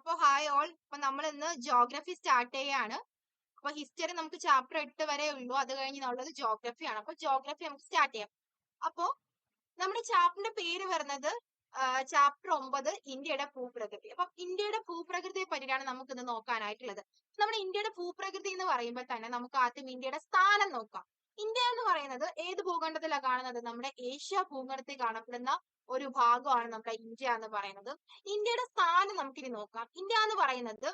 അപ്പൊ hi all. അപ്പൊ നമ്മൾ ഇന്ന് ജോഗ്രഫി സ്റ്റാർട്ട് ചെയ്യാണ്. അപ്പൊ ഹിസ്റ്ററി നമുക്ക് ചാപ്റ്റർ എട്ട് വരെ ഉള്ളൂ. അത് കഴിഞ്ഞ് ഉള്ളത് ജോഗ്രഫി ആണ്. അപ്പൊ ജോഗ്രഫി നമുക്ക് സ്റ്റാർട്ട് ചെയ്യാം. അപ്പോ നമ്മുടെ ചാപ്റ്ററിന്റെ പേര് വരുന്നത് ചാപ്റ്റർ ഒമ്പത് ഇന്ത്യയുടെ ഭൂപ്രകൃതി. അപ്പൊ ഇന്ത്യയുടെ ഭൂപ്രകൃതിയെ പറ്റിയാണ് നമുക്ക് ഇന്ന് നോക്കാനായിട്ടുള്ളത് നമ്മുടെ ഇന്ത്യയുടെ ഭൂപ്രകൃതി എന്ന് പറയുമ്പോൾ തന്നെ നമുക്ക് ആദ്യം ഇന്ത്യയുടെ സ്ഥാനം നോക്കാം. ഇന്ത്യ എന്ന് പറയുന്നത് ഏത് ഭൂഖണ്ഡത്തിലാണ് കാണുന്നത്? നമ്മുടെ ഏഷ്യ ഭൂഖണ്ഡത്തിൽ കാണപ്പെടുന്ന ഒരു ഭാഗമാണ് നമ്മുടെ ഇന്ത്യ എന്ന് പറയുന്നത്. ഇന്ത്യയുടെ സ്ഥാനം നമുക്കിനി നോക്കാം. ഇന്ത്യ എന്ന് പറയുന്നത്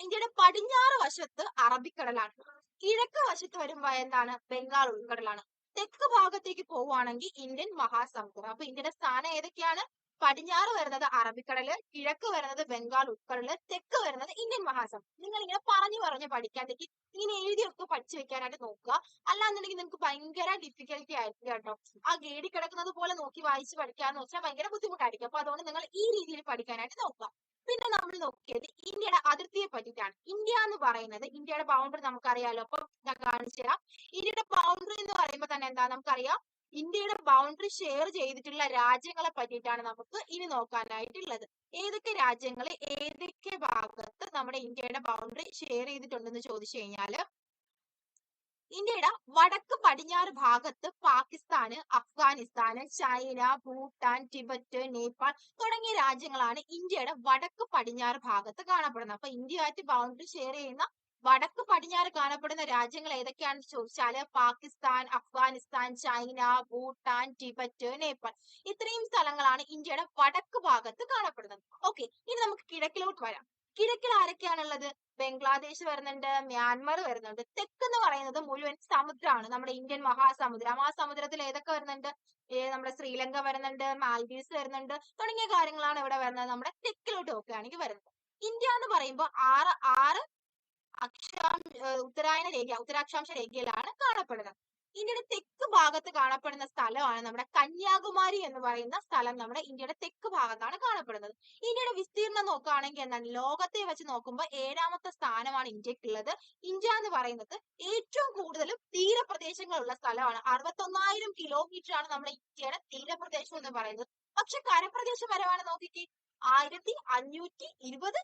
ഇന്ത്യയുടെ പടിഞ്ഞാറ് വശത്ത് അറബിക്കടലാണ്. കിഴക്ക് വശത്ത് വരുമ്പോ എന്താണ്? ബംഗാൾ ഉൾക്കടലാണ്. തെക്ക് ഭാഗത്തേക്ക് പോവുകയാണെങ്കിൽ ഇന്ത്യൻ മഹാസമുദ്രം. അപ്പൊ ഇന്ത്യയുടെ സ്ഥാനം ഏതൊക്കെയാണ്? പടിഞ്ഞാറ് വരുന്നത് അറബിക്കടൽ കിഴക്ക് വരുന്നത് ബംഗാൾ ഉൾക്കടൽ തെക്ക് വരുന്നത് ഇന്ത്യൻ മഹാസമുദ്രം നിങ്ങൾ ഇങ്ങനെ പറഞ്ഞു പറഞ്ഞു പഠിക്കാത്തേക്ക് ഇങ്ങനെ എഴുതിയൊക്കെ പഠിച്ചു വെക്കാനായിട്ട് നോക്കുക. അല്ലാന്നുണ്ടെങ്കിൽ നിങ്ങൾക്ക് ഭയങ്കര ഡിഫിക്കൽട്ടി ആയിരിക്കും കേട്ടോ. ആ ഗേഡി കിടക്കുന്നത് പോലെ നോക്കി വായിച്ച് പഠിക്കാന്ന് വെച്ചാൽ ഭയങ്കര ബുദ്ധിമുട്ടായിരിക്കും. അപ്പൊ അതുകൊണ്ട് നിങ്ങൾ ഈ രീതിയിൽ പഠിക്കാനായിട്ട് നോക്കുക. പിന്നെ നമ്മൾ നോക്കിയത് ഇന്ത്യയുടെ അതിർത്തിയെ പറ്റിയിട്ടാണ്. ഇന്ത്യ എന്ന് പറയുന്നത് ഇന്ത്യയുടെ ബൗണ്ടറി നമുക്കറിയാലോ. അപ്പൊ കാണിച്ചു തരാം. ഇന്ത്യയുടെ ബൗണ്ടറി എന്ന് പറയുമ്പോൾ തന്നെ എന്താ നമുക്കറിയാം? ഇന്ത്യയുടെ ബൗണ്ടറി ഷെയർ ചെയ്തിട്ടുള്ള രാജ്യങ്ങളെ പറ്റിയിട്ടാണ് നമുക്ക് ഇനി നോക്കാനായിട്ടുള്ളത്. ഏതൊക്കെ രാജ്യങ്ങൾ ഏതൊക്കെ ഭാഗത്ത് നമ്മുടെ ഇന്ത്യയുടെ ബൗണ്ടറി ഷെയർ ചെയ്തിട്ടുണ്ടെന്ന് ചോദിച്ചു കഴിഞ്ഞാൽ ഇന്ത്യയുടെ വടക്ക് പടിഞ്ഞാറ് ഭാഗത്ത് പാകിസ്ഥാന് അഫ്ഗാനിസ്ഥാന് ചൈന ഭൂട്ടാൻ ടിബറ്റ് നേപ്പാൾ തുടങ്ങിയ രാജ്യങ്ങളാണ് ഇന്ത്യയുടെ വടക്ക് പടിഞ്ഞാറ് ഭാഗത്ത് കാണപ്പെടുന്നത്. അപ്പൊ ഇന്ത്യയായിട്ട് ബൗണ്ടറി ഷെയർ ചെയ്യുന്ന വടക്ക് പടിഞ്ഞാറ് കാണപ്പെടുന്ന രാജ്യങ്ങൾ ഏതൊക്കെയാണെന്ന് ചോദിച്ചാൽ പാകിസ്ഥാൻ അഫ്ഗാനിസ്ഥാൻ ചൈന ഭൂട്ടാൻ ടിബറ്റ് നേപ്പാൾ. ഇത്രയും സ്ഥലങ്ങളാണ് ഇന്ത്യയുടെ വടക്ക് ഭാഗത്ത് കാണപ്പെടുന്നത്. ഓക്കെ ഇനി നമുക്ക് കിഴക്കിലോട്ട് വരാം. കിഴക്കിൽ ആരൊക്കെയാണുള്ളത്? ബംഗ്ലാദേശ് വരുന്നുണ്ട് മ്യാൻമർ വരുന്നുണ്ട്. തെക്ക് എന്ന് പറയുന്നത് മുഴുവൻ സമുദ്രമാണ് നമ്മുടെ ഇന്ത്യൻ മഹാസമുദ്രം. ആ സമുദ്രത്തിൽ ഏതൊക്കെ വരുന്നുണ്ട്? നമ്മുടെ ശ്രീലങ്ക വരുന്നുണ്ട് മാൽദീവ്സ് വരുന്നുണ്ട്. തുടങ്ങിയ കാര്യങ്ങളാണ് ഇവിടെ വരുന്നത്. നമ്മുടെ തെക്കിലോട്ട് നോക്കുകയാണെങ്കിൽ വരുന്നത്. ഇന്ത്യ എന്ന് പറയുമ്പോൾ ആറ് ആറ് അക്ഷാം ഉത്തരായന രേഖ ഉത്തരാക്ഷാംശ രേഖയിലാണ് കാണപ്പെടുന്നത്. ഇന്ത്യയുടെ തെക്ക് ഭാഗത്ത് കാണപ്പെടുന്ന സ്ഥലമാണ് നമ്മുടെ കന്യാകുമാരി എന്ന് പറയുന്ന സ്ഥലം നമ്മുടെ ഇന്ത്യയുടെ തെക്ക് ഭാഗത്താണ് കാണപ്പെടുന്നത്. ഇന്ത്യയുടെ വിസ്തീർണം നോക്കുകയാണെങ്കിൽ എന്താണ്? ലോകത്തെ വെച്ച് നോക്കുമ്പോൾ ഏഴാമത്തെ സ്ഥാനമാണ് ഇന്ത്യക്കുള്ളത്. ഇന്ത്യ എന്ന് പറയുന്നത് ഏറ്റവും കൂടുതലും തീരപ്രദേശങ്ങളുള്ള സ്ഥലമാണ്. അറുപത്തൊന്നായിരം കിലോമീറ്റർ ആണ് നമ്മുടെ ഇന്ത്യയുടെ തീരപ്രദേശം എന്ന് പറയുന്നത്. പക്ഷെ കരപ്രദേശം വരവാണ് നോക്കിക്കേ. ആയിരത്തി അഞ്ഞൂറ്റി ഇരുപത്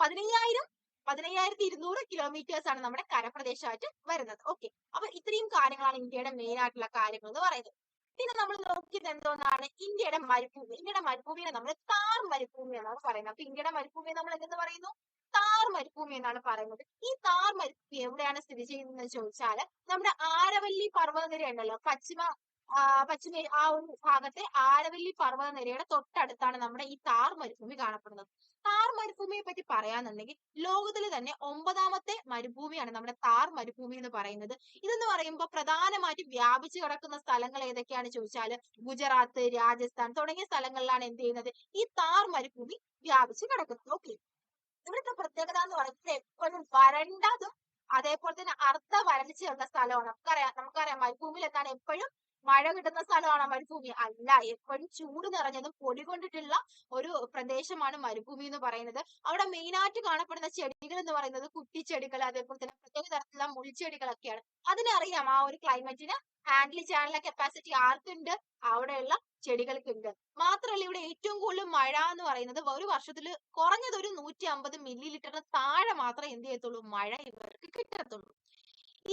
പതിനയ്യായിരം പതിനയ്യായിരത്തി ഇരുന്നൂറ് കിലോമീറ്റേഴ്സ് ആണ് നമ്മുടെ കരപ്രദേശമായിട്ട് വരുന്നത്. ഓക്കെ അപ്പൊ ഇത്രയും കാര്യങ്ങളാണ് ഇന്ത്യയുടെ മെയിൻ ആയിട്ടുള്ള കാര്യങ്ങൾ എന്ന് പറയുന്നത്. പിന്നെ നമ്മൾ നോക്കിയത് എന്തോന്നാണ് ഇന്ത്യയുടെ മരുഭൂമി? ഇന്ത്യയുടെ മരുഭൂമിയെ നമ്മൾ താർ മരുഭൂമി എന്നാണ് പറയുന്നത്. അപ്പൊ ഇന്ത്യയുടെ മരുഭൂമിയെ നമ്മൾ എന്തെന്ന് പറയുന്നു? താർ മരുഭൂമി എന്നാണ് പറയുന്നത്. ഈ താർ മരുഭൂമി എവിടെയാണ് സ്ഥിതി ചെയ്യുന്നത് ചോദിച്ചാൽ നമ്മുടെ ആരവല്ലി പർവതനിര ഉണ്ടല്ലോ പശ്ചിമ പശ്ചിമ ആ ഒരു ഭാഗത്തെ ആരവല്ലി പർവതനിരയുടെ തൊട്ടടുത്താണ് നമ്മുടെ ഈ താർ മരുഭൂമി കാണപ്പെടുന്നത്. താർ മരുഭൂമിയെ പറ്റി പറയാന്നുണ്ടെങ്കിൽ ലോകത്തിൽ തന്നെ ഒമ്പതാമത്തെ മരുഭൂമിയാണ് നമ്മുടെ താർ മരുഭൂമി എന്ന് പറയുന്നത്. ഇതെന്ന് പറയുമ്പോൾ പ്രധാനമായിട്ടും വ്യാപിച്ചു കിടക്കുന്ന സ്ഥലങ്ങൾ ഏതൊക്കെയാണ് ചോദിച്ചാൽ ഗുജറാത്ത് രാജസ്ഥാൻ തുടങ്ങിയ സ്ഥലങ്ങളിലാണ് എന്ത് ചെയ്യുന്നത്? ഈ താർ മരുഭൂമി വ്യാപിച്ചു കിടക്കുന്നത്. ഓക്കെ. ഇവിടുത്തെ പ്രത്യേകത എന്ന് പറയുന്നത് എപ്പോഴും വരണ്ടതും അതേപോലെ തന്നെ അർദ്ധ വരൾച്ചയുള്ള സ്ഥലമാണ്. നമുക്കറിയാം നമുക്കറിയാം മരുഭൂമിയിൽ എന്താണ്? എപ്പോഴും മഴ കിട്ടുന്ന സ്ഥലമാണ് മരുഭൂമി. അല്ല എപ്പോഴും ചൂട് നിറഞ്ഞതും പൊടി കൊണ്ടിട്ടുള്ള ഒരു പ്രദേശമാണ് മരുഭൂമി എന്ന് പറയുന്നത്. അവിടെ മെയിൻ ആയിട്ട് കാണപ്പെടുന്ന ചെടികൾ എന്ന് പറയുന്നത് കുറ്റിച്ചെടികൾ അതേപോലെ തന്നെ പ്രത്യേക തരത്തിലുള്ള മുൾച്ചെടികളൊക്കെയാണ്. അതിനറിയാം ആ ഒരു ക്ലൈമറ്റിന് ഹാൻഡിൽ ചെയ്യാനുള്ള കപ്പാസിറ്റി ആർക്കുണ്ട്? അവിടെയുള്ള ചെടികൾക്കുണ്ട്. മാത്രമല്ല ഇവിടെ ഏറ്റവും കൂടുതൽ മഴ എന്ന് പറയുന്നത് ഒരു വർഷത്തിൽ കുറഞ്ഞത് ഒരു നൂറ്റി അമ്പത് മില്ലി ലിറ്ററിന് താഴെ മാത്രമേ എന്ത് ചെയ്യത്തുള്ളൂ? മഴ ഇവർക്ക് കിട്ടത്തുള്ളൂ.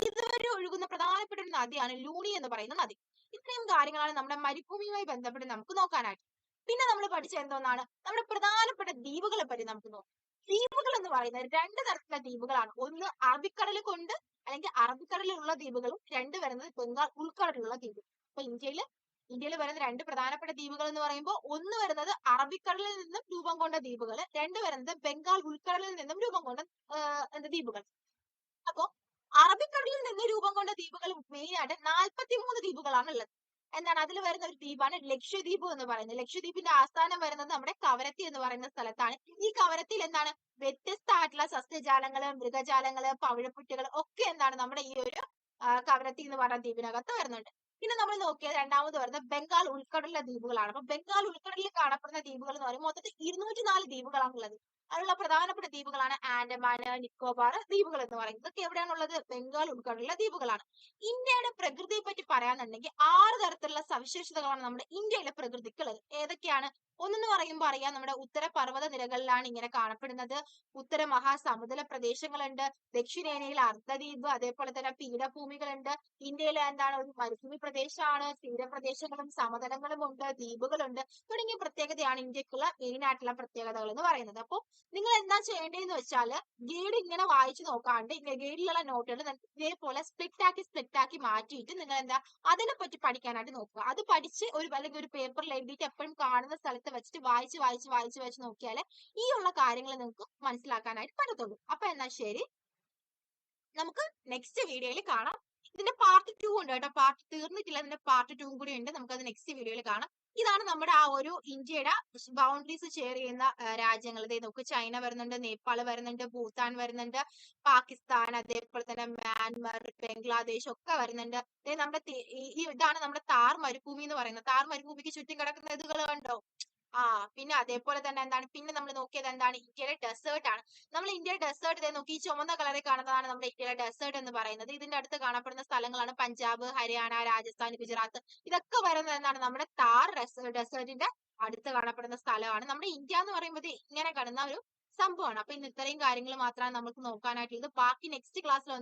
ഇതുവരെ ഒഴുകുന്ന പ്രധാനപ്പെട്ട ഒരു നദിയാണ് ലൂണി എന്ന് പറയുന്ന നദി. ഇത്രയും കാര്യങ്ങളാണ് നമ്മുടെ മരുഭൂമിയുമായി ബന്ധപ്പെട്ട് നമുക്ക് നോക്കാനായിട്ട്. പിന്നെ നമ്മൾ പഠിച്ച എന്തോന്നാണ്? നമ്മുടെ പ്രധാനപ്പെട്ട ദ്വീപുകളെ പറ്റി നമുക്ക് നോക്കാം. ദ്വീപുകൾ എന്ന് പറയുന്നത് രണ്ട് തരത്തിലുള്ള ദ്വീപുകളാണ്. ഒന്ന് അറബിക്കടൽ കൊണ്ട് അല്ലെങ്കിൽ അറബിക്കടലിലുള്ള ദ്വീപുകളും രണ്ട് വരുന്നത് ബംഗാൾ ഉൾക്കടലിലുള്ള ദ്വീപുകൾ അപ്പൊ ഇന്ത്യയിൽ ഇന്ത്യയിൽ വരുന്ന രണ്ട് പ്രധാനപ്പെട്ട ദ്വീപുകൾ എന്ന് പറയുമ്പോൾ ഒന്ന് വരുന്നത് അറബിക്കടലിൽ നിന്നും രൂപം കൊണ്ട ദ്വീപുകൾ രണ്ട് വരുന്നത് ബംഗാൾ ഉൾക്കടലിൽ നിന്നും രൂപം കൊണ്ട ദ്വീപുകൾ. അപ്പോ അറബിക്കടലിൽ നിന്ന് രൂപം കൊണ്ട ദ്വീപുകൾ മെയിൻ ആയിട്ട് നാൽപ്പത്തി മൂന്ന് ദ്വീപുകളാണ് ഉള്ളത്. എന്താണ്? അതിൽ വരുന്ന ഒരു ദ്വീപാണ് ലക്ഷദ്വീപ് എന്ന് പറയുന്നത്. ലക്ഷദ്വീപിന്റെ ആസ്ഥാനം വരുന്നത് നമ്മുടെ കവരത്തി എന്ന് പറയുന്ന സ്ഥലത്താണ്. ഈ കവരത്തിയിൽ എന്താണ്? വ്യത്യസ്തമായിട്ടുള്ള സസ്യജാലങ്ങൾ മൃഗജാലങ്ങൾ പവിഴപ്പുറ്റുകൾ ഒക്കെ എന്താണ് നമ്മുടെ ഈ ഒരു കവരത്തി എന്ന് പറയുന്ന ദ്വീപിനകത്ത് വരുന്നുണ്ട്. പിന്നെ നമ്മൾ നോക്കിയത് രണ്ടാമത് വരുന്നത് ബംഗാൾ ഉൾക്കടലിലെ ദ്വീപുകളാണ്. അപ്പൊ ബംഗാൾ ഉൾക്കടലിൽ കാണപ്പെടുന്ന ദ്വീപുകൾ എന്ന് പറയുമ്പോൾ മൊത്തത്തിൽ ഇരുന്നൂറ്റി നാല് ദ്വീപുകളാണ് ഉള്ളത്. അതിലുള്ള പ്രധാനപ്പെട്ട ദ്വീപുകളാണ് ആൻഡമാൻ നിക്കോബാർ ദ്വീപുകൾ എന്ന് പറയുന്നത്. ഇതൊക്കെ എവിടെയാണുള്ളത്? ബംഗാൾ ഉൾക്കടലിലെ ദ്വീപുകളാണ്. ഇന്ത്യയുടെ പ്രകൃതിയെ പറ്റി പറയാന്നുണ്ടെങ്കിൽ ആറ് തരത്തിലുള്ള സവിശേഷതകളാണ് നമ്മുടെ ഇന്ത്യയിലെ പ്രകൃതിക്കുള്ളത് ഏതൊക്കെയാണ്? ഒന്നെന്ന് പറയുമ്പോൾ അറിയാം നമ്മുടെ ഉത്തര പർവത നിരകളിലാണ് ഇങ്ങനെ കാണപ്പെടുന്നത്. ഉത്തര മഹാസമുദ്ര പ്രദേശങ്ങളുണ്ട്. ദക്ഷിണേന്ത്യയിൽ അർദ്ധദ്വീപ് അതേപോലെ തന്നെ പീഠഭൂമികളുണ്ട്. ഇന്ത്യയിലെ എന്താണ് ഒരു മരുഭൂമി പ്രദേശമാണ്. തീരപ്രദേശങ്ങളും സമതലങ്ങളും ഉണ്ട്. ദ്വീപുകളുണ്ട്. തുടങ്ങിയ പ്രത്യേകതയാണ് ഇന്ത്യക്കുള്ള മെയിൻ ആയിട്ടുള്ള പ്രത്യേകതകൾ എന്ന് പറയുന്നത്. അപ്പോൾ നിങ്ങൾ എന്താ ചെയ്യേണ്ടതെന്ന് വെച്ചാൽ ഗൈഡ് ഇങ്ങനെ വായിച്ചു നോക്കാണ്ട് ഗൈഡിലുള്ള നോട്ടുകൾ ഇതേപോലെ സ്പ്ലിറ്റ് ആക്കി സ്പ്ലിറ്റ് ആക്കി മാറ്റിയിട്ട് നിങ്ങൾ എന്താ അതിനെ പറ്റി പഠിക്കാനായിട്ട് നോക്കുക. അത് പഠിച്ച് ഒരു അല്ലെങ്കിൽ ഒരു പേപ്പറിൽ എഴുതിയിട്ട് എപ്പോഴും കാണുന്ന സ്ഥലത്ത് വെച്ചിട്ട് വായിച്ച് വായിച്ച് വായിച്ച് വായിച്ച് നോക്കിയാൽ ഈ ഉള്ള കാര്യങ്ങൾ നിങ്ങൾക്ക് മനസ്സിലാക്കാനായിട്ട് പറ്റത്തുള്ളൂ. അപ്പൊ എന്നാ ശരി? നമുക്ക് നെക്സ്റ്റ് വീഡിയോയിൽ കാണാം. ഇതിന്റെ പാർട്ട് ടു ഉണ്ട് കേട്ടോ. പാർട്ട് തീർന്നിട്ടില്ല. ഇതിന്റെ പാർട്ട് ടു കൂടി ഉണ്ട്. നമുക്ക് അത് നെക്സ്റ്റ് വീഡിയോയിൽ കാണാം. ഇതാണ് നമ്മുടെ ആ ഒരു ഇന്ത്യയുടെ ബൗണ്ടറീസ് ഷെയർ ചെയ്യുന്ന രാജ്യങ്ങൾ. ഇതേ നമുക്ക് ചൈന വരുന്നുണ്ട് നേപ്പാൾ വരുന്നുണ്ട് ഭൂട്ടാൻ വരുന്നുണ്ട് പാകിസ്ഥാൻ അതേപോലെ തന്നെ മ്യാൻമർ ബംഗ്ലാദേശ് ഒക്കെ വരുന്നുണ്ട്. നമ്മുടെ ഇതാണ് നമ്മുടെ താർ മരുഭൂമി എന്ന് പറയുന്നത്. താർ മരുഭൂമിക്ക് ചുറ്റും കിടക്കുന്ന ഇതുകൾ കണ്ടോ? ആ പിന്നെ അതേപോലെ തന്നെ എന്താണ്? പിന്നെ നമ്മൾ നോക്കിയത് എന്താണ്? ഇന്ത്യയിലെ ഡെസേർട്ട് ആണ്. നമ്മൾ ഇന്ത്യയുടെ ഡെസേർട്ട് ഇതേ നോക്കി. ചുമന്ന കളറിൽ കാണുന്നതാണ് നമ്മുടെ ഇന്ത്യയിലെ ഡെസേർട്ട് എന്ന് പറയുന്നത്. ഇതിന്റെ അടുത്ത് കാണപ്പെടുന്ന സ്ഥലങ്ങളാണ് പഞ്ചാബ് ഹരിയാന രാജസ്ഥാൻ ഗുജറാത്ത്. ഇതൊക്കെ വരുന്നത് എന്താണ്? നമ്മുടെ താർ ഡെസേർട്ടിന്റെ അടുത്ത് കാണപ്പെടുന്ന സ്ഥലമാണ്. നമ്മുടെ ഇന്ത്യ എന്ന് പറയുമ്പോൾ ഇങ്ങനെ കാണുന്ന ഒരു സംഭവമാണ്. അപ്പൊ ഇന്ന് ഇത്രയും കാര്യങ്ങൾ മാത്രമാണ് നമുക്ക് നോക്കാനായിട്ടുള്ളത്. ബാക്കി നെക്സ്റ്റ് ക്ലാസ്സിൽ